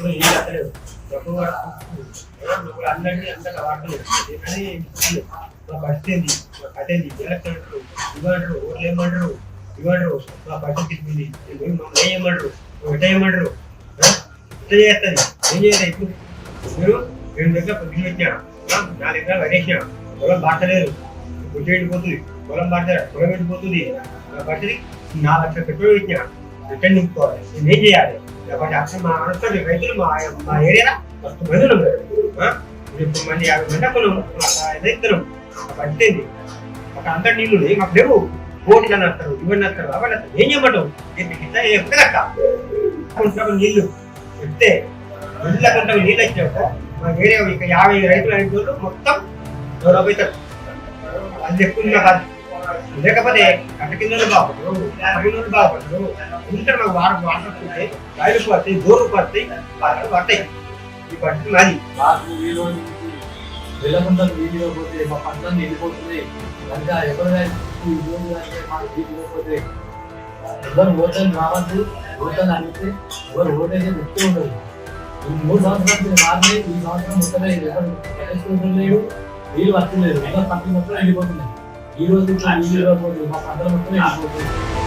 ఇప్పుడు ఏం చేస్తలేదు డబ్బు డబ్బులు అందరినీ వాడలేదు మా పరిస్థితి మా అంటారు ఓట్లు ఏమంటారు? మా పరిస్థితి ఇట్లుంది మమ్మల్ని ఏం ఒకటే ఏమంటారు? ఇట్లా చేస్తుంది ఏం ఇప్పుడు? మీరు రెండు దగ్గర పొద్దున పెట్టినా నాలుగు ఎకరాలు వరేసినా పొలం బాటలేదు గుడ్డు పొలం బాట పొలం పెట్టిపోతుంది నా పరిస్థితి నాలుగు లక్షల పెట్రోల్ రిటర్న్ నింపుకోవాలి. నేను ఏం చేయాలి? కాబట్టి అసలు మా అనుకోండి రైతులు మా మా ఏరియాలో మస్తు మంది ఉన్నారు ఇప్పుడు మంది యాభై మంది అక్కడ రైతులం పట్టింది ఒక అంత నీళ్ళు ఉన్నాయి. మాకు లేవు బోట్లు అని అంటారు ఇవన్నీ అంటారు అవన్నీ అంటారు ఏం చేయమంటావు ఎక్కడక్క కొంటాము నీళ్ళు చెప్తే ఇళ్ళ కొంటాము నీళ్ళు వచ్చాక మా ఏరియా ఇక యాభై రైతులు ఐదు మొత్తం డెవలప్ అవుతారు అది ఎక్కువ కాదు లేకపోతే కట్ట కింద బాగుపడరు పగిన బాగుపడరు ఎందుకంటే మాకు వారం వాటర్ వస్తుంటే రైలు పడతాయి గోరు పడతాయి వాటర్ పడతాయి. ఈ పరిస్థితి మాది మాకు ఈ వెళ్ళకుండా వీడియో పోతే మా పంటలు వెళ్ళిపోతుంది కనుక ఎవరైనా అంటే మాకు పోతే ఎవరు ఓటని రావద్దు ఓటని అడిగితే ఎవరు ఓటైతే చెప్తూ ఉండదు. ఈ మూడు సంవత్సరాలు మారినాయి ఈ సంవత్సరం మొత్తమే ఎవరు తెలుసుకుంటూ వీళ్ళు వస్తలేదు ఎవరు పంటలు మొత్తం వెళ్ళిపోతున్నాయి ఈ రోజు ఇట్లా వీడియో పోతే మా పంటలు మొత్తం వెళ్ళిపోతుంది